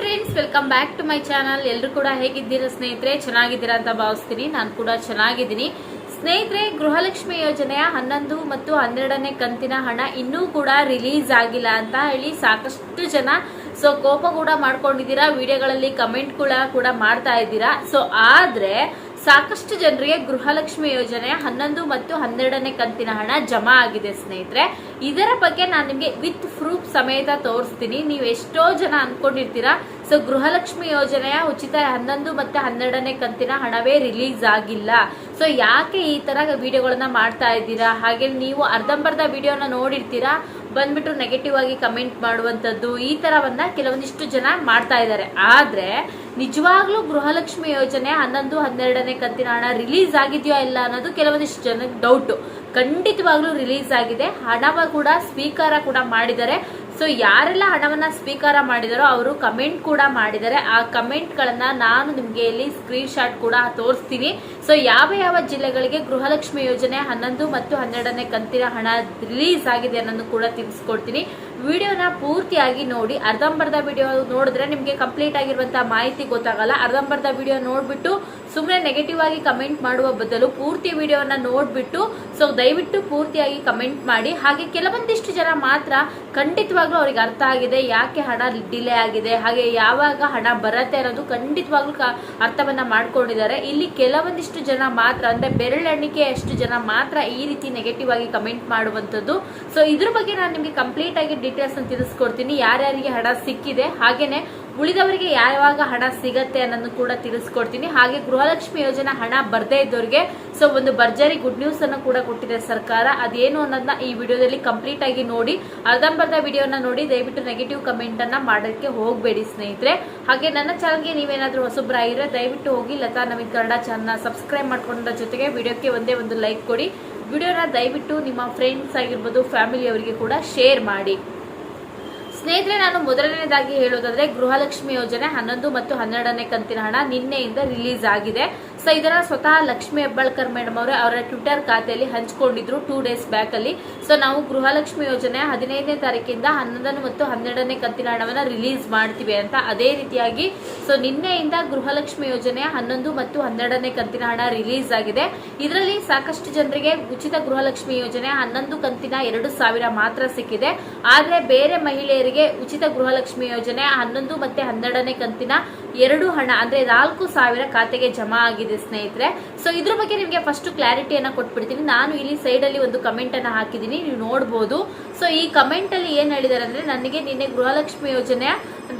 Friends welcome back to my channel ಎಲ್ಲರೂ ಕೂಡ ಹೇಗಿದ್ದೀರಾ ಸ್ನೇಹಿತರೆ? ಚೆನ್ನಾಗಿದ್ದೀರಾ ಅಂತ ಭಾವಿಸ್ತೀನಿ. ನಾನು ಕೂಡ ಚೆನ್ನಾಗಿದ್ದೀನಿ. ಸ್ನೇಹಿತರೆ, ಗೃಹಲಕ್ಷ್ಮಿ ಯೋಜನೆಯ ಹನ್ನೊಂದು ಮತ್ತು ಹನ್ನೆರಡನೇ ಕಂತಿನ ಹಣ ಇನ್ನೂ ಕೂಡ ರಿಲೀಸ್ ಆಗಿಲ್ಲ ಅಂತ ಹೇಳಿ ಸಾಕಷ್ಟು ಜನ ಸೊ ಕೋಪ ಕೂಡ ಮಾಡ್ಕೊಂಡಿದ್ದೀರಾ. ವಿಡಿಯೋಗಳಲ್ಲಿ ಕಮೆಂಟ್ ಕೂಡ ಕೂಡ ಮಾಡ್ತಾ ಇದ್ದೀರಾ. ಸೊ ಆದ್ರೆ ಸಾಕಷ್ಟು ಜನರಿಗೆ ಗೃಹಲಕ್ಷ್ಮಿ ಯೋಜನೆಯ ಹನ್ನೊಂದು ಮತ್ತು ಹನ್ನೆರಡನೇ ಕಂತಿನ ಹಣ ಜಮಾ ಆಗಿದೆ, ಸ್ನೇಹಿತರೆ. ಇದರ ಬಗ್ಗೆ ನಾನು ನಿಮಗೆ ವಿತ್ ಪ್ರೂಫ್ ಸಮೇತ ತೋರಿಸ್ತೀನಿ. ನೀವು ಎಷ್ಟೋ ಜನ ಅನ್ಕೊಂಡಿರ್ತೀರಾ. ಸೊ ಗೃಹಲಕ್ಷ್ಮಿ ಯೋಜನೆಯ ಉಚಿತ ಹನ್ನೊಂದು ಮತ್ತು ಹನ್ನೆರಡನೇ ಕಂತಿನ ಹಣವೇ ರಿಲೀಸ್ ಆಗಿಲ್ಲ. ಸೊ ಯಾಕೆ ಈ ತರ ವಿಡಿಯೋಗಳನ್ನ ಮಾಡ್ತಾ ಇದ್ದೀರಾ? ಹಾಗೆ ನೀವು ಅರ್ಧಂಬರ್ಧ ವಿಡಿಯೋನ ನೋಡಿರ್ತೀರಾ? ಬಂದ್ಬಿಟ್ಟು ನೆಗೆಟಿವ್ ಆಗಿ ಕಮೆಂಟ್ ಮಾಡುವಂಥದ್ದು ಈ ತರವನ್ನ ಕೆಲವೊಂದಿಷ್ಟು ಜನ ಮಾಡ್ತಾ ಇದ್ದಾರೆ. ಆದ್ರೆ ನಿಜವಾಗ್ಲೂ ಗೃಹಲಕ್ಷ್ಮಿ ಯೋಜನೆ ಹನ್ನೊಂದು, ಹನ್ನೆರಡನೇ ಕಂತಿನ ಹಣ ರಿಲೀಸ್ ಆಗಿದೆಯೋ ಇಲ್ಲ ಅನ್ನೋದು ಕೆಲವೊಂದಿಷ್ಟು ಜನಕ್ಕೆ ಡೌಟ್ ಖಂಡಿತವಾಗ್ಲೂ ರಿಲೀಸ್ ಆಗಿದೆ. ಹಣವ ಕೂಡ ಸ್ವೀಕಾರ ಕೂಡ ಮಾಡಿದ್ದಾರೆ. ಸೊ ಯಾರೆಲ್ಲ ಹಣವನ್ನ ಸ್ವೀಕಾರ ಮಾಡಿದಾರೋ ಅವರು ಕಮೆಂಟ್ ಕೂಡ ಮಾಡಿದ್ದಾರೆ. ಆ ಕಮೆಂಟ್ ಗಳನ್ನ ನಾನು ನಿಮ್ಗೆ ಇಲ್ಲಿ ಸ್ಕ್ರೀನ್ ಶಾಟ್ ಕೂಡ ತೋರಿಸ್ತೀನಿ. ಸೊ ಯಾವ ಯಾವ ಜಿಲ್ಲೆಗಳಿಗೆ ಗೃಹಲಕ್ಷ್ಮಿ ಯೋಜನೆ ಹನ್ನೊಂದು ಮತ್ತು ಹನ್ನೆರಡನೇ ಕಂತಿನ ಹಣ ರಿಲೀಸ್ ಆಗಿದೆ ಅನ್ನೋದು ಕೂಡ ತಿಳಿಸ್ಕೊಡ್ತೀನಿ. ವಿಡಿಯೋನ ಪೂರ್ತಿಯಾಗಿ ನೋಡಿ, ಅರ್ಧಂಬರ್ಧ ವಿಡಿಯೋ ನೋಡಿದ್ರೆ ನಿಮಗೆ ಕಂಪ್ಲೀಟ್ ಆಗಿರುವಂತಹ ಮಾಹಿತಿ ಗೊತ್ತಾಗಲ್ಲ. ಅರ್ಧಂಬರ್ಧ ವಿಡಿಯೋ ನೋಡ್ಬಿಟ್ಟು ಸುಮ್ಮನೆ ನೆಗೆಟಿವ್ ಆಗಿ ಕಮೆಂಟ್ ಮಾಡುವ ಬದಲು ಪೂರ್ತಿ ವಿಡಿಯೋನ ನೋಡ್ಬಿಟ್ಟು ಸೊ ದಯವಿಟ್ಟು ಪೂರ್ತಿಯಾಗಿ ಕಮೆಂಟ್ ಮಾಡಿ. ಹಾಗೆ ಕೆಲವೊಂದಿಷ್ಟು ಜನ ಮಾತ್ರ ಖಂಡಿತವಾಗ್ಲೂ ಅವ್ರಿಗೆ ಅರ್ಥ ಆಗಿದೆ, ಯಾಕೆ ಹಣ ಡಿಲೇ ಆಗಿದೆ, ಹಾಗೆ ಯಾವಾಗ ಹಣ ಬರತ್ತೆ ಅನ್ನೋದು ಖಂಡಿತವಾಗ್ಲೂ ಅರ್ಥವನ್ನ ಮಾಡ್ಕೊಂಡಿದ್ದಾರೆ. ಇಲ್ಲಿ ಕೆಲವೊಂದಿಷ್ಟು ಜನ ಮಾತ್ರ, ಅಂದ್ರೆ ಬೆರಳೆಣಿಕೆ ಅಷ್ಟು ಜನ ಮಾತ್ರ ಈ ರೀತಿ ನೆಗೆಟಿವ್ ಆಗಿ ಕಮೆಂಟ್ ಮಾಡುವಂಥದ್ದು. ಸೊ ಇದ್ರ ಬಗ್ಗೆ ನಾನು ನಿಮಗೆ ಕಂಪ್ಲೀಟ್ ಆಗಿ ಡೀಟೇಲ್ಸ್ ಅನ್ನು ತಿಳಿಸ್ಕೊಡ್ತೀನಿ. ಯಾರ್ಯಾರಿಗೆ ಹಣ ಸಿಕ್ಕಿದೆ, ಹಾಗೇನೆ ಉಳಿದವರಿಗೆ ಯಾವಾಗ ಹಣ ಸಿಗತ್ತೆ ಅನ್ನೋದನ್ನು ಕೂಡ ತಿಳಿಸ್ಕೊಡ್ತೀನಿ. ಹಾಗೆ ಗೃಹಲಕ್ಷ್ಮಿ ಯೋಜನೆ ಹಣ ಬರ್ದೇ ಇದ್ದವರಿಗೆ ಸೊ ಒಂದು ಭರ್ಜರಿ ಗುಡ್ ನ್ಯೂಸ್ ಅನ್ನು ಕೂಡ ಕೊಟ್ಟಿದೆ ಸರ್ಕಾರ. ಅದೇನು ಅನ್ನೋದನ್ನ ಈ ವಿಡಿಯೋದಲ್ಲಿ ಕಂಪ್ಲೀಟ್ ಆಗಿ ನೋಡಿ ಅರ್ಧಂಬರ್ಧ ವಿಡಿಯೋನ ನೋಡಿ, ದಯವಿಟ್ಟು ನೆಗೆಟಿವ್ ಕಮೆಂಟ್ ಅನ್ನ ಮಾಡೋಕ್ಕೆ ಹೋಗಬೇಡಿ ಸ್ನೇಹಿತರೆ. ಹಾಗೆ ನನ್ನ ಚಾನಲ್ಗೆ ನೀವೇನಾದ್ರೂ ಹೊಸಬ್ರಾಗಿದ್ರೆ ದಯವಿಟ್ಟು ಹೋಗಿ ಲತಾ ನವೀನ್ ಕನ್ನಡ ಚಾನಲ್ನ ಸಬ್ಸ್ಕ್ರೈಬ್ ಮಾಡ್ಕೊಂಡ ಜೊತೆಗೆ ವಿಡಿಯೋಕ್ಕೆ ಒಂದೇ ಒಂದು ಲೈಕ್ ಕೊಡಿ. ವಿಡಿಯೋನ ದಯವಿಟ್ಟು ನಿಮ್ಮ ಫ್ರೆಂಡ್ಸ್ ಆಗಿರ್ಬೋದು ಫ್ಯಾಮಿಲಿಯವರಿಗೆ ಕೂಡ ಶೇರ್ ಮಾಡಿ. ಸ್ನೇಹಿತರೆ, ನಾನು ಮೊದಲನೇದಾಗಿ ಹೇಳೋದಾದ್ರೆ ಗೃಹಲಕ್ಷ್ಮಿ ಯೋಜನೆ ಹನ್ನೊಂದು ಮತ್ತು ಹನ್ನೆರಡನೇ ಕಂತಿನ ಹಣ ನಿನ್ನೆಯಿಂದ ರಿಲೀಸ್ ಆಗಿದೆ. ಸೊ ಇದನ್ನ ಸ್ವತಃ ಲಕ್ಷ್ಮಿ ಹೆಬ್ಬಾಳ್ಕರ್ ಮೇಡಮ್ ಅವರೇ ಅವರ ಟ್ವಿಟರ್ ಖಾತೆಯಲ್ಲಿ ಹಂಚಿಕೊಂಡಿದ್ರು ಟೂ ಡೇಸ್ ಬ್ಯಾಕ್ ಅಲ್ಲಿ. ಸೊ ನಾವು ಗೃಹಲಕ್ಷ್ಮಿ ಯೋಜನೆ ಹದಿನೈದನೇ ತಾರೀಕಿಂದ ಹನ್ನೊಂದನೇ ಮತ್ತು ಹನ್ನೆರಡನೇ ಕಂತಿನ ಹಣವನ್ನ ರಿಲೀಸ್ ಮಾಡ್ತೀವಿ ಅಂತ ಅದೇ ರೀತಿಯಾಗಿ ಸೊ ನಿನ್ನೆಯಿಂದ ಗೃಹಲಕ್ಷ್ಮಿ ಯೋಜನೆ ಹನ್ನೊಂದು ಮತ್ತು ಹನ್ನೆರಡನೇ ಕಂತಿನ ಹಣ ರಿಲೀಸ್ ಆಗಿದೆ. ಇದರಲ್ಲಿ ಸಾಕಷ್ಟು ಜನರಿಗೆ ಉಚಿತ ಗೃಹಲಕ್ಷ್ಮಿ ಯೋಜನೆ ಹನ್ನೊಂದು ಕಂತಿನ ಎರಡು ಸಾವಿರ ಮಾತ್ರ ಸಿಕ್ಕಿದೆ. ಆದರೆ ಬೇರೆ ಮಹಿಳೆಯರಿಗೆ ಉಚಿತ ಗೃಹಲಕ್ಷ್ಮಿ ಯೋಜನೆ ಹನ್ನೊಂದು ಮತ್ತೆ ಹನ್ನೆರಡನೇ ಕಂತಿನ ಎರಡು ಹಣ, ಅಂದ್ರೆ ನಾಲ್ಕು ಸಾವಿರ ಖಾತೆಗೆ ಜಮಾ ಆಗಿದೆ ಸ್ನೇಹಿತರೆ. ಸೊ ಇದ್ರ ಬಗ್ಗೆ ನಿಮಗೆ ಫಸ್ಟ್ ಕ್ಲಾರಿಟಿಯನ್ನ ಕೊಟ್ಬಿಡ್ತೀನಿ. ನಾನು ಇಲ್ಲಿ ಸೈಡ್ ಅಲ್ಲಿ ಒಂದು ಕಮೆಂಟ್ ಅನ್ನ ಹಾಕಿದ್ದೀನಿ ನೀವು ನೋಡ್ಬೋದು. ಸೊ ಈ ಕಮೆಂಟ್ ಅಲ್ಲಿ ಹೇಳಿದ್ದಾರೆ ಅಂದರೆ, ನನಗೆ ನಿನ್ನೆ ಗೃಹಲಕ್ಷ್ಮಿ ಯೋಜನೆಯ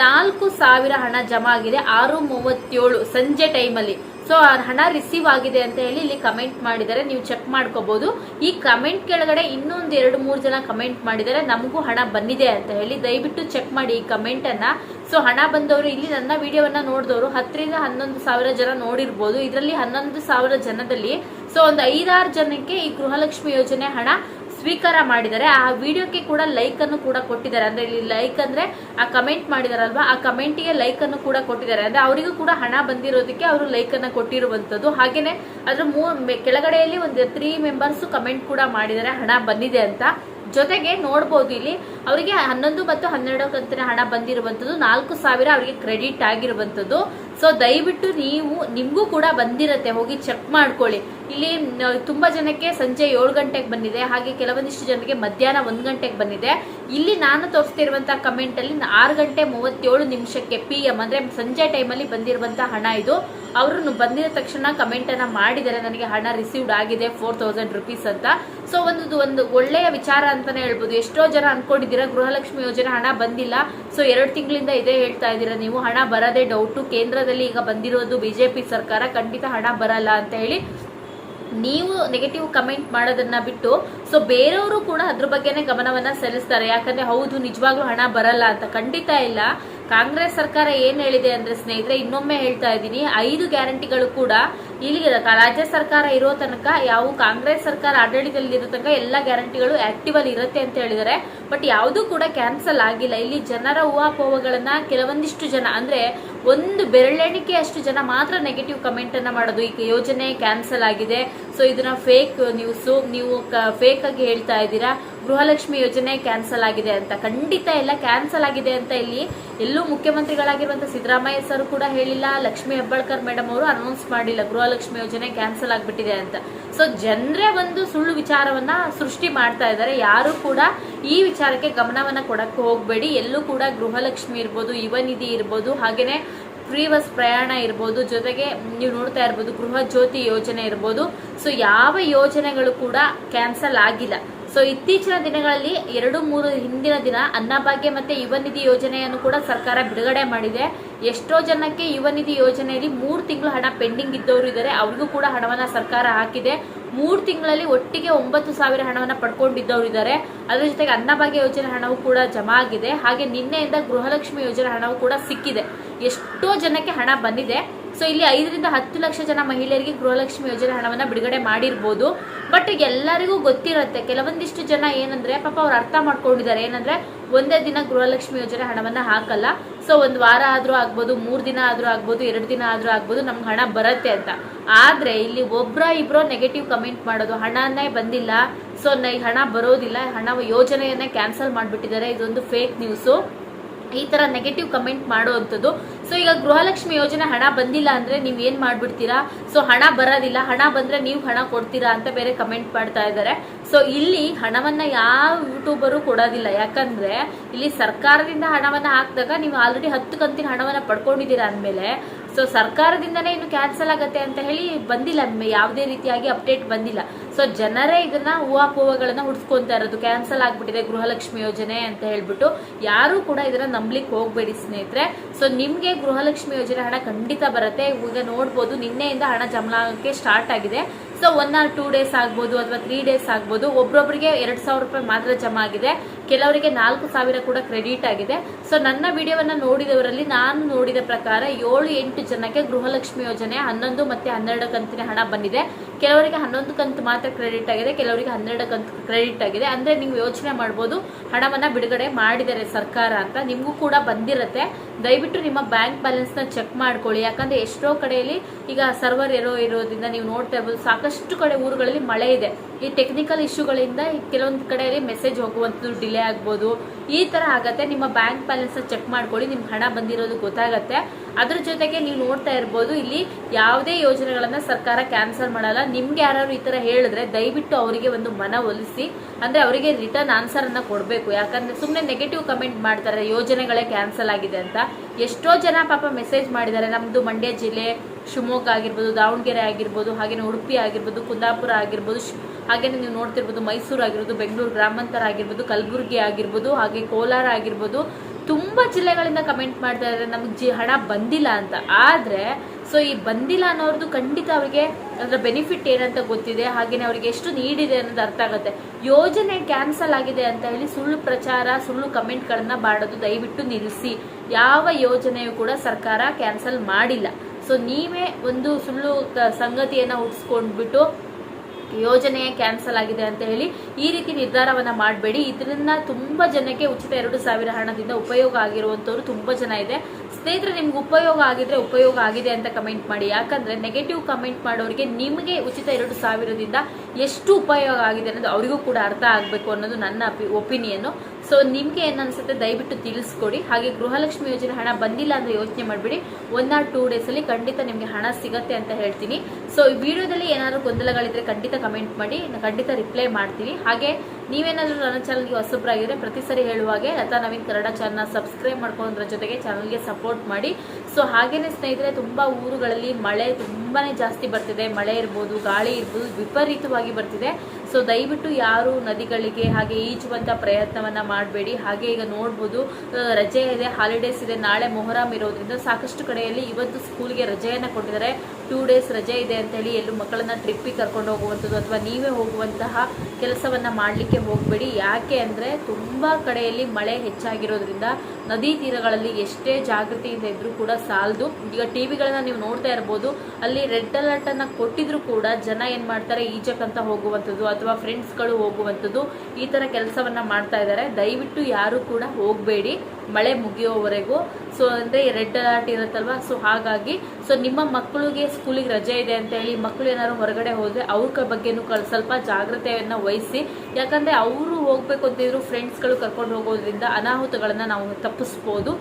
ನಾಲ್ಕು ಸಾವಿರ ಹಣ ಜಮಾ ಆಗಿದೆ, ಆರು ಮೂವತ್ತೇಳು ಸಂಜೆ ಟೈಮಲ್ಲಿ ಸೊ ಹಣ ರಿಸೀವ್ ಆಗಿದೆ ಅಂತ ಹೇಳಿ ಇಲ್ಲಿ ಕಮೆಂಟ್ ಮಾಡಿದ್ದಾರೆ ನೀವು ಚೆಕ್ ಮಾಡ್ಕೋಬಹುದು ಈ ಕಮೆಂಟ್ ಕೆಳಗಡೆ ಇನ್ನೊಂದು ಎರಡು ಮೂರು ಜನ ಕಮೆಂಟ್ ಮಾಡಿದ್ದಾರೆ ನಮಗೂ ಹಣ ಬಂದಿದೆ ಅಂತ ಹೇಳಿ ದಯವಿಟ್ಟು ಚೆಕ್ ಮಾಡಿ ಈ ಕಮೆಂಟ್ ಅನ್ನ. ಸೊ ಹಣ ಬಂದವರು ಇಲ್ಲಿ ನನ್ನ ವಿಡಿಯೋವನ್ನ ನೋಡಿದವರು ಹತ್ತರಿಂದ ಹನ್ನೊಂದು ಸಾವಿರ ಜನ ನೋಡಿರ್ಬೋದು. ಇದರಲ್ಲಿ ಹನ್ನೊಂದು ಸಾವಿರ ಜನದಲ್ಲಿ. ಸೊ ಒಂದು ಐದಾರು ಜನಕ್ಕೆ ಈ ಗೃಹಲಕ್ಷ್ಮಿ ಯೋಜನೆ ಹಣ ಸ್ವೀಕಾರ ಮಾಡಿದ್ದಾರೆ. ಆ ವಿಡಿಯೋಕ್ಕೆ ಕೂಡ ಲೈಕ್ ಅನ್ನು ಕೂಡ ಕೊಟ್ಟಿದ್ದಾರೆ. ಅಂದ್ರೆ ಇಲ್ಲಿ ಲೈಕ್ ಅಂದ್ರೆ ಆ ಕಮೆಂಟ್ ಮಾಡಿದಾರಲ್ವಾ? ಆ ಕಮೆಂಟ್ಗೆ ಲೈಕ್ ಅನ್ನು ಕೂಡ ಕೊಟ್ಟಿದ್ದಾರೆ. ಅಂದ್ರೆ ಅವರಿಗೂ ಕೂಡ ಹಣ ಬಂದಿರೋದಕ್ಕೆ ಅವರು ಲೈಕ್ ಅನ್ನ ಕೊಟ್ಟಿರುವಂತದ್ದು. ಹಾಗೇನೆ ಅದ್ರ ಮೂ ಕೆಳಗಡೆಯಲ್ಲಿ ಒಂದು ತ್ರೀ ಮೆಂಬರ್ಸ್ ಕಮೆಂಟ್ ಕೂಡ ಮಾಡಿದ್ದಾರೆ. ಹಣ ಬಂದಿದೆ ಅಂತ. ಜೊತೆಗೆ ನೋಡ್ಬೋದು ಇಲ್ಲಿ ಅವರಿಗೆ ಹನ್ನೊಂದು ಮತ್ತು ಹನ್ನೆರಡು ಕಂತಿನ ಹಣ ಬಂದಿರುವಂತದ್ದು. ನಾಲ್ಕು ಸಾವಿರ ಅವರಿಗೆ ಕ್ರೆಡಿಟ್ ಆಗಿರುವಂತದ್ದು. ಸೊ ದಯವಿಟ್ಟು ನೀವು, ನಿಮಗೂ ಕೂಡ ಬಂದಿರತ್ತೆ. ಹೋಗಿ ಚೆಕ್ ಮಾಡ್ಕೊಳ್ಳಿ. ಇಲ್ಲಿ ತುಂಬಾ ಜನಕ್ಕೆ ಸಂಜೆ ಏಳು ಗಂಟೆಗೆ ಬಂದಿದೆ. ಹಾಗೆ ಕೆಲವೊಂದಿಷ್ಟು ಜನರಿಗೆ ಮಧ್ಯಾಹ್ನ ಒಂದು ಗಂಟೆಗೆ ಬಂದಿದೆ. ಇಲ್ಲಿ ನಾನು ತೋರಿಸ್ತಿರುವಂತಹ ಕಮೆಂಟ್ ಅಲ್ಲಿ ಆರು ಗಂಟೆ ಮೂವತ್ತೇಳು ನಿಮಿಷಕ್ಕೆ ಪಿ ಎಂ ಅಂದ್ರೆ ಸಂಜೆ ಟೈಮಲ್ಲಿ ಬಂದಿರುವಂತಹ ಹಣ ಇದು. ಅವರು ಬಂದಿದ ತಕ್ಷಣ ಕಮೆಂಟ್ ಅನ್ನ ಮಾಡಿದ್ದಾರೆ ನನಗೆ ಹಣ ರಿಸೀವ್ಡ್ ಆಗಿದೆ ಫೋರ್ ತೌಸಂಡ್ ರುಪೀಸ್ ಅಂತ. ಸೊ ಒಂದು ಒಂದು ಒಳ್ಳೆಯ ವಿಚಾರ ಅಂತಾನೆ ಹೇಳ್ಬೋದು. ಎಷ್ಟೋ ಜನ ಅನ್ಕೊಂಡಿದ್ದೀರಾ, ಗೃಹಲಕ್ಷ್ಮಿ ಯೋಜನೆ ಹಣ ಬಂದಿಲ್ಲ. ಸೊ ಎರಡು ತಿಂಗಳಿಂದ ಇದೇ ಹೇಳ್ತಾ ಇದ್ದೀರಾ ನೀವು. ಹಣ ಬರದೇ ಡೌಟು ಕೇಂದ್ರದಲ್ಲಿ ಈಗ ಬಂದಿರೋದು ಬಿಜೆಪಿ ಸರ್ಕಾರ, ಖಂಡಿತ ಹಣ ಬರಲ್ಲ ಅಂತ ಹೇಳಿ ನೀವು ನೆಗೆಟಿವ್ ಕಮೆಂಟ್ ಮಾಡೋದನ್ನ ಬಿಟ್ಟು ಸೊ ಬೇರೆಯವರು ಕೂಡ ಅದ್ರ ಬಗ್ಗೆನೇ ಗಮನವನ್ನ ಸಲ್ಲಿಸ್ತಾರೆ ಯಾಕಂದ್ರೆ ಹೌದು, ನಿಜವಾಗ್ಲೂ ಹಣ ಬರಲ್ಲ ಅಂತ. ಖಂಡಿತ ಇಲ್ಲ. ಕಾಂಗ್ರೆಸ್ ಸರ್ಕಾರ ಏನ್ ಹೇಳಿದೆ ಅಂದ್ರೆ ಸ್ನೇಹಿತರೆ, ಇನ್ನೊಮ್ಮೆ ಹೇಳ್ತಾ ಇದ್ದೀನಿ, ಐದು ಗ್ಯಾರಂಟಿಗಳು ಕೂಡ ಇಲ್ಲಿ ರಾಜ್ಯ ಸರ್ಕಾರ ಇರೋ ತನಕ, ಯಾವ ಕಾಂಗ್ರೆಸ್ ಸರ್ಕಾರ ಆಡಳಿತದಲ್ಲಿ ಇರೋ ತನಕ ಎಲ್ಲ ಗ್ಯಾರಂಟಿಗಳು ಆಕ್ಟಿವ್ ಅಲ್ಲಿ ಇರುತ್ತೆ ಅಂತ ಹೇಳಿದ್ದಾರೆ. ಬಟ್ ಯಾವುದೂ ಕೂಡ ಕ್ಯಾನ್ಸಲ್ ಆಗಿಲ್ಲ. ಇಲ್ಲಿ ಜನರ ಊಹಾಪೋಹಗಳನ್ನ ಕೆಲವೊಂದಿಷ್ಟು ಜನ, ಅಂದ್ರೆ ಒಂದು ಬೆರಳೆಣಿಕೆ ಅಷ್ಟು ಜನ ಮಾತ್ರ ನೆಗೆಟಿವ್ ಕಮೆಂಟ್ ಅನ್ನ ಮಾಡೋದು ಈಗ ಯೋಜನೆ ಕ್ಯಾನ್ಸಲ್ ಆಗಿದೆ. ಸೊ ಇದನ್ನ ಫೇಕ್ ನ್ಯೂಸ್ ನೀವು ಫೇಕ್ ಆಗಿ ಹೇಳ್ತಾ ಇದ್ದೀರಾ? ಗೃಹಲಕ್ಷ್ಮಿ ಯೋಜನೆ ಕ್ಯಾನ್ಸಲ್ ಆಗಿದೆ ಅಂತ. ಖಂಡಿತ ಎಲ್ಲ ಕ್ಯಾನ್ಸಲ್ ಆಗಿದೆ ಅಂತ ಇಲ್ಲಿ ಎಲ್ಲೂ ಮುಖ್ಯಮಂತ್ರಿಗಳಾಗಿರುವಂತ ಸಿದ್ದರಾಮಯ್ಯ ಸರ್ ಕೂಡ ಹೇಳಿಲ್ಲ, ಲಕ್ಷ್ಮಿ ಹೆಬ್ಬಾಳ್ಕರ್ ಮೇಡಮ್ ಅವರು ಅನೌನ್ಸ್ ಮಾಡಿಲ್ಲ, ಗೃಹಲಕ್ಷ್ಮಿ ಯೋಜನೆ ಕ್ಯಾನ್ಸಲ್ ಆಗ್ಬಿಟ್ಟಿದೆ ಅಂತ. ಸೊ ಜನರೇ ಒಂದು ಸುಳ್ಳು ವಿಚಾರವನ್ನ ಸೃಷ್ಟಿ ಮಾಡ್ತಾ ಇದ್ದಾರೆ. ಯಾರು ಕೂಡ ಈ ವಿಚಾರಕ್ಕೆ ಗಮನವನ್ನ ಕೊಡಕ್ಕೆ ಹೋಗಬೇಡಿ. ಎಲ್ಲೂ ಕೂಡ ಗೃಹಲಕ್ಷ್ಮಿ ಇರ್ಬೋದು, ಯುವ ನಿಧಿ ಇರ್ಬೋದು, ಹಾಗೇನೆ ಫ್ರೀ ಬಸ್ ಪ್ರಯಾಣ ಇರ್ಬೋದು, ಜೊತೆಗೆ ನೀವು ನೋಡ್ತಾ ಇರ್ಬೋದು, ಗೃಹ ಜ್ಯೋತಿ ಯೋಜನೆ ಇರ್ಬೋದು. ಸೊ ಯಾವ ಯೋಜನೆಗಳು ಕೂಡ ಕ್ಯಾನ್ಸಲ್ ಆಗಿಲ್ಲ. ಸೊ ಇತ್ತೀಚಿನ ದಿನಗಳಲ್ಲಿ ಎರಡು ಮೂರು ಹಿಂದಿನ ದಿನ ಅನ್ನಭಾಗ್ಯ ಮತ್ತೆ ಯುವ ನಿಧಿ ಯೋಜನೆಯನ್ನು ಕೂಡ ಸರ್ಕಾರ ಬಿಡುಗಡೆ ಮಾಡಿದೆ. ಎಷ್ಟೋ ಜನಕ್ಕೆ ಯುವ ನಿಧಿ ಯೋಜನೆಯಲ್ಲಿ ಮೂರು ತಿಂಗಳು ಹಣ ಪೆಂಡಿಂಗ್ ಇದ್ದವರು ಇದ್ದಾರೆ. ಅವ್ರಿಗೂ ಕೂಡ ಹಣವನ್ನು ಸರ್ಕಾರ ಹಾಕಿದೆ. ಮೂರು ತಿಂಗಳಲ್ಲಿ ಒಟ್ಟಿಗೆ ಒಂಬತ್ತು ಸಾವಿರ ಹಣವನ್ನು ಪಡ್ಕೊಂಡಿದ್ದವರು ಇದ್ದಾರೆ. ಅದರ ಜೊತೆಗೆ ಅನ್ನಭಾಗ್ಯ ಯೋಜನೆ ಹಣವು ಕೂಡ ಜಮಾ ಆಗಿದೆ. ಹಾಗೆ ನಿನ್ನೆಯಿಂದ ಗೃಹಲಕ್ಷ್ಮಿ ಯೋಜನೆ ಹಣವು ಕೂಡ ಸಿಕ್ಕಿದೆ. ಎಷ್ಟೋ ಜನಕ್ಕೆ ಹಣ ಬಂದಿದೆ. ಸೊ ಇಲ್ಲಿ ಐದರಿಂದ ಹತ್ತು ಲಕ್ಷ ಜನ ಮಹಿಳೆಯರಿಗೆ ಗೃಹಲಕ್ಷ್ಮಿ ಯೋಜನೆ ಹಣವನ್ನ ಬಿಡುಗಡೆ ಮಾಡಿರ್ಬೋದು. ಬಟ್ ಎಲ್ಲರಿಗೂ ಗೊತ್ತಿರುತ್ತೆ, ಕೆಲವೊಂದಿಷ್ಟು ಜನ ಏನಂದ್ರೆ, ಪಾಪ ಅವ್ರು ಅರ್ಥ ಮಾಡ್ಕೊಂಡಿದ್ದಾರೆ. ಏನಂದ್ರೆ, ಒಂದೇ ದಿನ ಗೃಹಲಕ್ಷ್ಮಿ ಯೋಜನೆ ಹಣವನ್ನ ಹಾಕಲ್ಲ. ಸೊ ಒಂದು ವಾರ ಆದ್ರೂ ಆಗ್ಬೋದು, ಮೂರ್ ದಿನ ಆದ್ರೂ ಆಗ್ಬೋದು, ಎರಡು ದಿನ ಆದ್ರೂ ಆಗ್ಬೋದು, ನಮ್ಗೆ ಹಣ ಬರುತ್ತೆ ಅಂತ. ಆದ್ರೆ, ಇಲ್ಲಿ ಒಬ್ಬರ ಇಬ್ರೋ ನೆಗೆಟಿವ್ ಕಮೆಂಟ್ ಮಾಡೋದು, ಹಣನೇ ಬಂದಿಲ್ಲ. ಸೊ ಹಣ ಬರೋದಿಲ್ಲ. ಹಣ ಯೋಜನೆಯನ್ನೇ ಕ್ಯಾನ್ಸಲ್ ಮಾಡ್ಬಿಟ್ಟಿದ್ದಾರೆ. ಇದೊಂದು ಫೇಕ್ ನ್ಯೂಸು ಈ ತರ ನೆಗೆಟಿವ್ ಕಮೆಂಟ್ ಮಾಡುವಂಥದ್ದು ಸೊ ಈಗ ಗೃಹಲಕ್ಷ್ಮಿ ಯೋಜನೆ ಹಣ ಬಂದಿಲ್ಲ ಅಂದ್ರೆ ನೀವ್ ಏನ್ ಮಾಡ್ಬಿಡ್ತೀರಾ? ಸೊ ಹಣ ಬರೋದಿಲ್ಲ. ಹಣ ಬಂದ್ರೆ ನೀವು ಹಣ ಕೊಡ್ತೀರಾ ಅಂತ ಬೇರೆ ಕಮೆಂಟ್ ಮಾಡ್ತಾ ಇದ್ದಾರೆ. ಸೊ ಇಲ್ಲಿ ಹಣವನ್ನ ಯಾವ ಯೂಟ್ಯೂಬರು ಕೊಡೋದಿಲ್ಲ. ಯಾಕಂದ್ರೆ, ಇಲ್ಲಿ ಸರ್ಕಾರದಿಂದ ಹಣವನ್ನ ಹಾಕಿದಾಗ ನೀವು ಆಲ್ರೆಡಿ ಹತ್ತು ಕಂತಿನ ಹಣವನ್ನ ಪಡ್ಕೊಂಡಿದ್ದೀರಾ ಅಂದಮೇಲೆ ಸೊ ಸರ್ಕಾರದಿಂದನೇ ಇನ್ನು ಕ್ಯಾನ್ಸಲ್ ಆಗತ್ತೆ ಅಂತ ಹೇಳಿ ಬಂದಿಲ್ಲ. ಯಾವುದೇ ರೀತಿಯಾಗಿ ಅಪ್ಡೇಟ್ ಬಂದಿಲ್ಲ. ಸೊ ಜನರೇ ಇದನ್ನ ಹೂವಾಪೂವಗಳನ್ನ ಹುಡ್ಸ್ಕೊಂತಾ ಇರೋದು. ಕ್ಯಾನ್ಸಲ್ ಆಗ್ಬಿಟ್ಟಿದೆ ಗೃಹಲಕ್ಷ್ಮಿ ಯೋಜನೆ ಅಂತ ಹೇಳ್ಬಿಟ್ಟು ಯಾರು ಕೂಡ ಇದನ್ನ ನಂಬ್ಲಿಕ್ಕೆ ಹೋಗ್ಬೇಡಿ ಸ್ನೇಹಿತರೆ. ಸೊ ನಿಮ್ಗೆ ಗೃಹಲಕ್ಷ್ಮಿ ಯೋಜನೆ ಹಣ ಖಂಡಿತ ಬರುತ್ತೆ. ಈಗ ನೋಡ್ಬೋದು ನಿನ್ನೆಯಿಂದ ಹಣ ಜಮಲಾಗಕ್ಕೆ ಸ್ಟಾರ್ಟ್ ಆಗಿದೆ. So one or two days ಆಗ್ಬೋದು ಅಥವಾ ತ್ರೀ ಡೇಸ್ ಆಗ್ಬೋದು. ಒಬ್ಬೊಬ್ಬರಿಗೆ ಎರಡು ಸಾವಿರ ರೂಪಾಯಿ ಮಾತ್ರ ಜಮಾ ಆಗಿದೆ. ಕೆಲವರಿಗೆ ನಾಲ್ಕು ಸಾವಿರ ಕೂಡ ಕ್ರೆಡಿಟ್ ಆಗಿದೆ. ಸೊ ನನ್ನ ವಿಡಿಯೋವನ್ನು ನೋಡಿದವರಲ್ಲಿ ನಾನು ನೋಡಿದ ಪ್ರಕಾರ ಏಳು ಎಂಟು ಜನಕ್ಕೆ ಗೃಹಲಕ್ಷ್ಮಿ ಯೋಜನೆ ಹನ್ನೊಂದು ಮತ್ತು ಹನ್ನೆರಡು ಕಂತಿನ ಹಣ ಬಂದಿದೆ. ಕೆಲವರಿಗೆ ಹನ್ನೊಂದು ಕಂತು ಮಾತ್ರ ಕ್ರೆಡಿಟ್ ಆಗಿದೆ, ಕೆಲವರಿಗೆ ಹನ್ನೆರಡು ಕಂತು ಕ್ರೆಡಿಟ್ ಆಗಿದೆ. ಅಂದರೆ ನೀವು ಯೋಚನೆ ಮಾಡ್ಬೋದು, ಹಣವನ್ನು ಬಿಡುಗಡೆ ಮಾಡಿದ್ದಾರೆ ಸರ್ಕಾರ ಅಂತ. ನಿಮಗೂ ಕೂಡ ಬಂದಿರತ್ತೆ. ದಯವಿಟ್ಟು ನಿಮ್ಮ ಬ್ಯಾಂಕ್ ಬ್ಯಾಲೆನ್ಸ್ನ ಚೆಕ್ ಮಾಡ್ಕೊಳ್ಳಿ. ಯಾಕಂದರೆ ಎಷ್ಟೋ ಕಡೆಯಲ್ಲಿ ಈಗ ಸರ್ವರ್ ಎರೋ ಇರೋದ್ರಿಂದ ನೀವು ನೋಡ್ತಾ ಇರ್ಬೋದು, ಸಾಕಷ್ಟು ಕಡೆ ಊರುಗಳಲ್ಲಿ ಮಳೆ ಇದೆ. ಈ ಟೆಕ್ನಿಕಲ್ ಇಶ್ಯೂಗಳಿಂದ ಕೆಲವೊಂದು ಕಡೆಯಲ್ಲಿ ಮೆಸೇಜ್ ಹೋಗುವಂಥದ್ದು ಡಿಲೇ ಆಗ್ಬೋದು. ಈ ಥರ ಆಗತ್ತೆ. ನಿಮ್ಮ ಬ್ಯಾಂಕ್ ಬ್ಯಾಲೆನ್ಸ್ನ ಚೆಕ್ ಮಾಡ್ಕೊಳ್ಳಿ. ನಿಮ್ಗೆ ಹಣ ಬಂದಿರೋದು ಗೊತ್ತಾಗತ್ತೆ. ಅದ್ರ ಜೊತೆಗೆ ನೀವು ನೋಡ್ತಾ ಇರ್ಬೋದು, ಇಲ್ಲಿ ಯಾವುದೇ ಯೋಜನೆಗಳನ್ನ ಸರ್ಕಾರ ಕ್ಯಾನ್ಸಲ್ ಮಾಡಲ್ಲ. ನಿಮ್ಗೆ ಯಾರು ಈ ತರ ಹೇಳಿದ್ರೆ ದಯವಿಟ್ಟು ಅವರಿಗೆ ಒಂದು ಮನ ಒಲಿಸಿ, ಅಂದ್ರೆ ಅವರಿಗೆ ರಿಟರ್ನ್ ಆನ್ಸರ್ ಅನ್ನ ಕೊಡಬೇಕು. ಯಾಕಂದ್ರೆ ಸುಮ್ಮನೆ ನೆಗೆಟಿವ್ ಕಮೆಂಟ್ ಮಾಡ್ತಾರೆ, ಯೋಜನೆಗಳೇ ಕ್ಯಾನ್ಸಲ್ ಆಗಿದೆ ಅಂತ. ಎಷ್ಟೋ ಜನ ಪಾಪ ಮೆಸೇಜ್ ಮಾಡಿದ್ದಾರೆ. ನಮ್ದು ಮಂಡ್ಯ ಜಿಲ್ಲೆ ಶಿವಮೊಗ್ಗ ಆಗಿರ್ಬೋದು, ದಾವಣಗೆರೆ ಆಗಿರ್ಬೋದು, ಹಾಗೇನೆ ಉಡುಪಿ ಆಗಿರ್ಬೋದು, ಕುಂದಾಪುರ ಆಗಿರ್ಬೋದು ಹಾಗೇನೆ ನೀವು ನೋಡ್ತಿರ್ಬೋದು, ಮೈಸೂರು ಆಗಿರ್ಬೋದು, ಬೆಂಗಳೂರು ಗ್ರಾಮಾಂತರ ಆಗಿರ್ಬೋದು, ಕಲಬುರಗಿ ಆಗಿರ್ಬೋದು, ಹಾಗೆ ಕೋಲಾರ ಆಗಿರ್ಬೋದು. ತುಂಬಾ ಜಿಲ್ಲೆಗಳಿಂದ ಕಮೆಂಟ್ ಮಾಡ್ತಾ ಇದ್ದಾರೆ ನಮ್ಗೆ ಜಿ ಹಣ ಬಂದಿಲ್ಲ ಅಂತ. ಆದ್ರೆ, ಸೊ ಈ ಬಂದಿಲ್ಲ ಅನ್ನೋರ್ದು ಖಂಡಿತ ಅವರಿಗೆ ಅದರ ಬೆನಿಫಿಟ್ ಏನಂತ ಗೊತ್ತಿದೆ ಹಾಗೆಯೇ ಅವರಿಗೆ ಎಷ್ಟು ನೀಡಿದೆ ಅನ್ನೋದು ಅರ್ಥ ಆಗುತ್ತೆ. ಯೋಜನೆ ಕ್ಯಾನ್ಸಲ್ ಆಗಿದೆ ಅಂತ ಹೇಳಿ ಸುಳ್ಳು ಪ್ರಚಾರ, ಸುಳ್ಳು ಕಮೆಂಟ್ಗಳನ್ನು ಮಾಡೋದು ದಯವಿಟ್ಟು ನಿಲ್ಲಿಸಿ. ಯಾವ ಯೋಜನೆಯು ಕೂಡ ಸರ್ಕಾರ ಕ್ಯಾನ್ಸಲ್ ಮಾಡಿಲ್ಲ. ಸೊ ನೀವೇ ಒಂದು ಸುಳ್ಳು ಸಂಗತಿಯನ್ನು ಹುಟ್ಟಿಸ್ಕೊಂಡ್ಬಿಟ್ಟು ಯೋಜನೆ ಕ್ಯಾನ್ಸಲ್ ಆಗಿದೆ ಅಂತ ಹೇಳಿ ಈ ರೀತಿ ನಿರ್ಧಾರವನ್ನ ಮಾಡಬೇಡಿ. ಇದರಿಂದ ತುಂಬಾ ಜನಕ್ಕೆ ಉಚಿತ ಎರಡು ಸಾವಿರ ಹಣದಿಂದ ಉಪಯೋಗ ಆಗಿರುವಂತವ್ರು ತುಂಬಾ ಜನ ಇದೆ. ಸ್ನೇಹಿತರೆ, ನಿಮ್ಗೆ ಉಪಯೋಗ ಆಗಿದ್ರೆ ಉಪಯೋಗ ಆಗಿದೆ ಅಂತ ಕಮೆಂಟ್ ಮಾಡಿ. ಯಾಕಂದ್ರೆ ನೆಗೆಟಿವ್ ಕಮೆಂಟ್ ಮಾಡೋರಿಗೆ ನಿಮಗೆ ಉಚಿತ ಎರಡು ಸಾವಿರದಿಂದ ಎಷ್ಟು ಉಪಯೋಗ ಆಗಿದೆ ಅನ್ನೋದು ಅವರಿಗೂ ಕೂಡ ಅರ್ಥ ಆಗಬೇಕು ಅನ್ನೋದು ನನ್ನ ಒಪಿನಿಯನ್. ಸೊ ನಿಮ್ಗೆ ಏನ್ ಅನ್ಸುತ್ತೆ ದಯವಿಟ್ಟು ತಿಳಿಸ್ಕೊಡಿ. ಹಾಗೆ ಗೃಹಲಕ್ಷ್ಮಿ ಯೋಜನೆ ಹಣ ಬಂದಿಲ್ಲ ಅಂತ ಯೋಚನೆ ಮಾಡಬೇಡಿ. ಒನ್ ಆರ್ ಟೂ ಡೇಸ್ ಅಲ್ಲಿ ಖಂಡಿತ ನಿಮಗೆ ಹಣ ಸಿಗತ್ತೆ ಅಂತ ಹೇಳ್ತೀನಿ. ಸೊ ಈ ವಿಡಿಯೋದಲ್ಲಿ ಏನಾದ್ರು ಗೊಂದಲಗಳಿದ್ರೆ ಖಂಡಿತ ಕಮೆಂಟ್ ಮಾಡಿ. ಖಂಡಿತ ರಿಪ್ಲೈ ಮಾಡ್ತೀನಿ. ಹಾಗೆ ನೀವೇನಾದ್ರೂ ನನ್ನ ಚಾನಲ್ಗೆ ಹೊಸಬ್ರಾಗಿದ್ರೆ ಪ್ರತಿ ಸರಿ ಹೇಳುವಾಗೆ ಲತಾ ನವೀನ್ ಕನ್ನಡ ಚಾನಲ್ನ ಸಬ್ಸ್ಕ್ರೈಬ್ ಮಾಡ್ಕೊಳ್ಳೋದ್ರ ಜೊತೆಗೆ ಚಾನಲ್ಗೆ ಸಪೋರ್ಟ್ ಮಾಡಿ. ಸೊ ಹಾಗೇನೇ ಸ್ನೇಹಿತರೆ, ತುಂಬ ಊರುಗಳಲ್ಲಿ ಮಳೆ ತುಂಬಾ ಜಾಸ್ತಿ ಬರ್ತಿದೆ. ಮಳೆ ಇರ್ಬೋದು, ಗಾಳಿ ಇರ್ಬೋದು, ವಿಪರೀತವಾಗಿ ಬರ್ತಿದೆ. ಸೊ ದಯವಿಟ್ಟು ಯಾರು ನದಿಗಳಿಗೆ ಹಾಗೆ ಈಜುವಂಥ ಪ್ರಯತ್ನವನ್ನು ಮಾಡಬೇಡಿ. ಹಾಗೆ ಈಗ ನೋಡ್ಬೋದು ರಜೆ ಇದೆ ಹಾಲಿಡೇಸ್ ಇದೆ. ನಾಳೆ ಮೊಹರಂ ಇರೋದ್ರಿಂದ ಸಾಕಷ್ಟು ಕಡೆಯಲ್ಲಿ ಇವತ್ತು ಸ್ಕೂಲ್ಗೆ ರಜೆಯನ್ನು ಕೊಟ್ಟಿದ್ದಾರೆ. ಟೂ ಡೇಸ್ ರಜೆ ಇದೆ ಅಂತೇಳಿ ಎಲ್ಲೂ ಮಕ್ಕಳನ್ನ ಟ್ರಿಪ್ಪಿಗೆ ಕರ್ಕೊಂಡು ಹೋಗುವಂಥದ್ದು ಅಥವಾ ನೀವೇ ಹೋಗುವಂತಹ ಕೆಲಸವನ್ನು ಮಾಡಲಿಕ್ಕೆ ಹೋಗಬೇಡಿ. ಯಾಕೆ ಅಂದರೆ ತುಂಬ ಕಡೆಯಲ್ಲಿ ಮಳೆ ಹೆಚ್ಚಾಗಿರೋದ್ರಿಂದ ನದಿ ತೀರಗಳಲ್ಲಿ ಎಷ್ಟೇ ಜಾಗೃತಿಯಿಂದ ಇದ್ರೂ ಕೂಡ ಸಾಲದು. ಈಗ ಟಿ ವಿಗಳನ್ನು ನೀವು ನೋಡ್ತಾ ಇರ್ಬೋದು, ಅಲ್ಲಿ ರೆಡ್ ಅಲರ್ಟನ್ನು ಕೊಟ್ಟಿದ್ರು ಕೂಡ ಜನ ಏನು ಮಾಡ್ತಾರೆ, ಈಜಕ್ಕಂತ ಹೋಗುವಂಥದ್ದು ಅಥವಾ ಫ್ರೆಂಡ್ಸ್ಗಳು ಹೋಗುವಂಥದ್ದು ಈ ಥರ ಕೆಲಸವನ್ನು ಮಾಡ್ತಾ ಇದ್ದಾರೆ. ದಯವಿಟ್ಟು ಯಾರೂ ಕೂಡ ಹೋಗಬೇಡಿ. ಮಳೆ ಮುಗಿಯೋವರೆಗೂ. ಸೊ ಅಂದರೆ ರೆಡ್ ಅಲರ್ಟ್ ಇರುತ್ತಲ್ವ? ಸೊ ಹಾಗಾಗಿ ಸೊ ನಿಮ್ಮ ಮಕ್ಕಳಿಗೆ ಸ್ಕೂಲಿಗೆ ರಜೆ ಇದೆ ಅಂತ ಹೇಳಿ ಮಕ್ಕಳು ಏನಾದ್ರು ಹೊರಗಡೆ ಹೋದರೆ ಅವ್ರ ಬಗ್ಗೆನೂ ಸ್ವಲ್ಪ ಜಾಗ್ರತೆಯನ್ನು ವಹಿಸಿ. ಯಾಕಂದರೆ ಅವರು ಹೋಗಬೇಕು ಅಂತಿದ್ರು ಫ್ರೆಂಡ್ಸ್ಗಳು ಕರ್ಕೊಂಡು ಹೋಗೋದ್ರಿಂದ ಅನಾಹುತಗಳನ್ನು ನಾವು ತಪ್ಪಿಸ್ಬೋದು.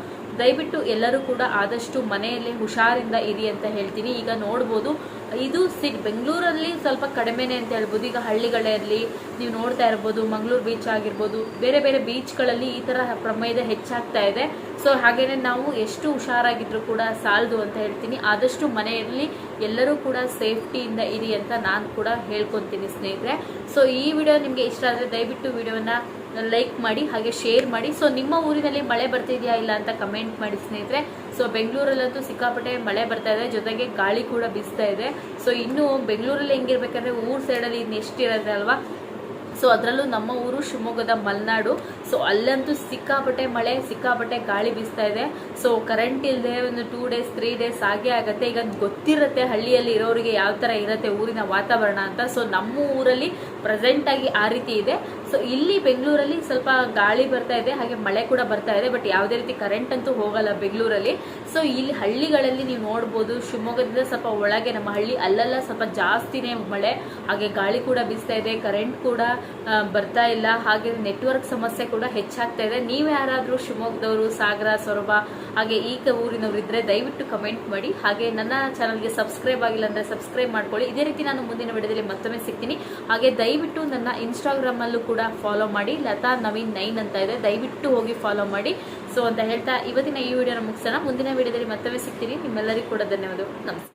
ದಯವಿಟ್ಟು ಎಲ್ಲರೂ ಕೂಡ ಆದಷ್ಟು ಮನೆಯಲ್ಲೇ ಹುಷಾರಿಂದ ಇರಿ ಅಂತ ಹೇಳ್ತೀನಿ. ಈಗ ನೋಡ್ಬೋದು ಇದು ಸಿ ಬೆಂಗಳೂರಲ್ಲಿ ಸ್ವಲ್ಪ ಕಡಿಮೆನೇ ಅಂತ ಹೇಳ್ಬೋದು. ಈಗ ಹಳ್ಳಿಗಳಲ್ಲಿ ನೀವು ನೋಡ್ತಾ ಇರ್ಬೋದು, ಮಂಗಳೂರು ಬೀಚ್ ಆಗಿರ್ಬೋದು, ಬೇರೆ ಬೇರೆ ಬೀಚ್ಗಳಲ್ಲಿ ಈ ಥರ ಪ್ರಮೇಯ ಹೆಚ್ಚಾಗ್ತಾ ಇದೆ. ಸೊ ಹಾಗೇನೆ ನಾವು ಎಷ್ಟು ಹುಷಾರಾಗಿದ್ರೂ ಕೂಡ ಸಾಲದು ಅಂತ ಹೇಳ್ತೀನಿ. ಆದಷ್ಟು ಮನೆಯಲ್ಲಿ ಎಲ್ಲರೂ ಕೂಡ ಸೇಫ್ಟಿಯಿಂದ ಇರಿ ಅಂತ ನಾನು ಕೂಡ ಹೇಳ್ಕೊತೀನಿ ಸ್ನೇಹಿತರೆ. ಸೊ ಈ ವಿಡಿಯೋ ನಿಮಗೆ ಇಷ್ಟ ಆದರೆ ದಯವಿಟ್ಟು ವಿಡಿಯೋನ ಲೈಕ್ ಮಾಡಿ, ಹಾಗೆ ಶೇರ್ ಮಾಡಿ. ಸೊ ನಿಮ್ಮ ಊರಿನಲ್ಲಿ ಮಳೆ ಬರ್ತಿದೆಯಾ ಇಲ್ಲ ಅಂತ ಕಮೆಂಟ್ ಮಾಡಿ ಸ್ನೇಹಿತರೆ. ಸೊ ಬೆಂಗಳೂರಲ್ಲಂತೂ ಸಿಕ್ಕಾಪಟ್ಟೆ ಮಳೆ ಬರ್ತಾ ಇದೆ. ಜೊತೆಗೆ ಗಾಳಿ ಕೂಡ ಬೀಸ್ತಾ ಇದೆ. ಸೊ ಇನ್ನು ಬೆಂಗಳೂರಲ್ಲಿ ಹೆಂಗಿರ್ಬೇಕಂದ್ರೆ ಊರ್ ಸೈಡಲ್ಲಿ ಇನ್ನು ಎಷ್ಟಿರುತ್ತೆ ಅಲ್ವಾ? ಸೊ ಅದರಲ್ಲೂ ನಮ್ಮ ಊರು ಶಿವಮೊಗ್ಗದ ಮಲೆನಾಡು. ಸೊ ಅಲ್ಲಂತೂ ಸಿಕ್ಕಾಪಟ್ಟೆ ಮಳೆ, ಸಿಕ್ಕಾಪಟ್ಟೆ ಗಾಳಿ ಬೀಸ್ತಾ ಇದೆ. ಸೊ ಕರೆಂಟ್ ಇಲ್ಲದೆ ಒಂದು ಟೂ ಡೇಸ್ ತ್ರೀ ಡೇಸ್ ಆಗೇ ಆಗುತ್ತೆ. ಈಗ ಗೊತ್ತಿರುತ್ತೆ ಹಳ್ಳಿಯಲ್ಲಿ ಇರೋರಿಗೆ ಯಾವ ಥರ ಇರುತ್ತೆ ಊರಿನ ವಾತಾವರಣ ಅಂತ. ಸೊ ನಮ್ಮ ಊರಲ್ಲಿ ಪ್ರೆಸೆಂಟ್ ಆಗಿ ಆ ರೀತಿ ಇದೆ. ಸೊ ಇಲ್ಲಿ ಬೆಂಗಳೂರಲ್ಲಿ ಸ್ವಲ್ಪ ಗಾಳಿ ಬರ್ತಾ ಇದೆ, ಹಾಗೆ ಮಳೆ ಕೂಡ ಬರ್ತಾ ಇದೆ ಬಟ್ ಯಾವುದೇ ರೀತಿ ಕರೆಂಟ್ ಅಂತೂ ಹೋಗಲ್ಲ ಬೆಂಗಳೂರಲ್ಲಿ. ಸೊ ಇಲ್ಲಿ ಹಳ್ಳಿಗಳಲ್ಲಿ ನೀವು ನೋಡ್ಬೋದು, ಶಿವಮೊಗ್ಗದಿಂದ ಸ್ವಲ್ಪ ಒಳಗೆ ನಮ್ಮ ಹಳ್ಳಿ ಅಲ್ಲೆಲ್ಲ ಸ್ವಲ್ಪ ಜಾಸ್ತಿನೇ ಮಳೆ, ಹಾಗೆ ಗಾಳಿ ಕೂಡ ಬೀಸ್ತಾ ಇದೆ ಕರೆಂಟ್ ಕೂಡ ಬರ್ತಾ ಇಲ್ಲ. ಹಾಗೆ ನೆಟ್ವರ್ಕ್ ಸಮಸ್ಯೆ ಕೂಡ ಹೆಚ್ಚಾಗ್ತಾ ಇದೆ. ನೀವು ಯಾರಾದರೂ ಶಿವಮೊಗ್ಗದವರು, ಸಾಗರ, ಸೊರಬ, ಹಾಗೆ ಈಗ ಊರಿನವರು ಇದ್ರೆ ದಯವಿಟ್ಟು ಕಮೆಂಟ್ ಮಾಡಿ. ಹಾಗೆ ನನ್ನ ಚಾನಲ್ಗೆ ಸಬ್ಸ್ಕ್ರೈಬ್ ಆಗಿಲ್ಲ ಅಂದರೆ ಸಬ್ಸ್ಕ್ರೈಬ್ ಮಾಡ್ಕೊಳ್ಳಿ. ಇದೇ ರೀತಿ ನಾನು ಮುಂದಿನ ವಿಡಿಯೋದಲ್ಲಿ ಮತ್ತೊಮ್ಮೆ ಸಿಗ್ತೀನಿ. ಹಾಗೆ ದಯವಿಟ್ಟು ನನ್ನ ಇನ್ಸ್ಟಾಗ್ರಾಮಲ್ಲೂ ಕೂಡ ಫಾಲೋ ಮಾಡಿ. ಲತಾ ನವೀನ್ ನೈನ್ ಅಂತ ಇದೆ. ದಯವಿಟ್ಟು ಹೋಗಿ ಫಾಲೋ ಮಾಡಿ. ಸೊ ಅಂತ ಹೇಳ್ತಾ ಇವತ್ತಿನ ಈ ವಿಡಿಯೋನ ಮುಗಿಸೋಣ. ಮುಂದಿನ ವಿಡಿಯೋದಲ್ಲಿ ಮತ್ತೊಮ್ಮೆ ಸಿಗ್ತೀನಿ. ನಿಮ್ಮೆಲ್ಲರಿಗೂ ಕೂಡ ಧನ್ಯವಾದಗಳು. ನಮಸ್ಕಾರ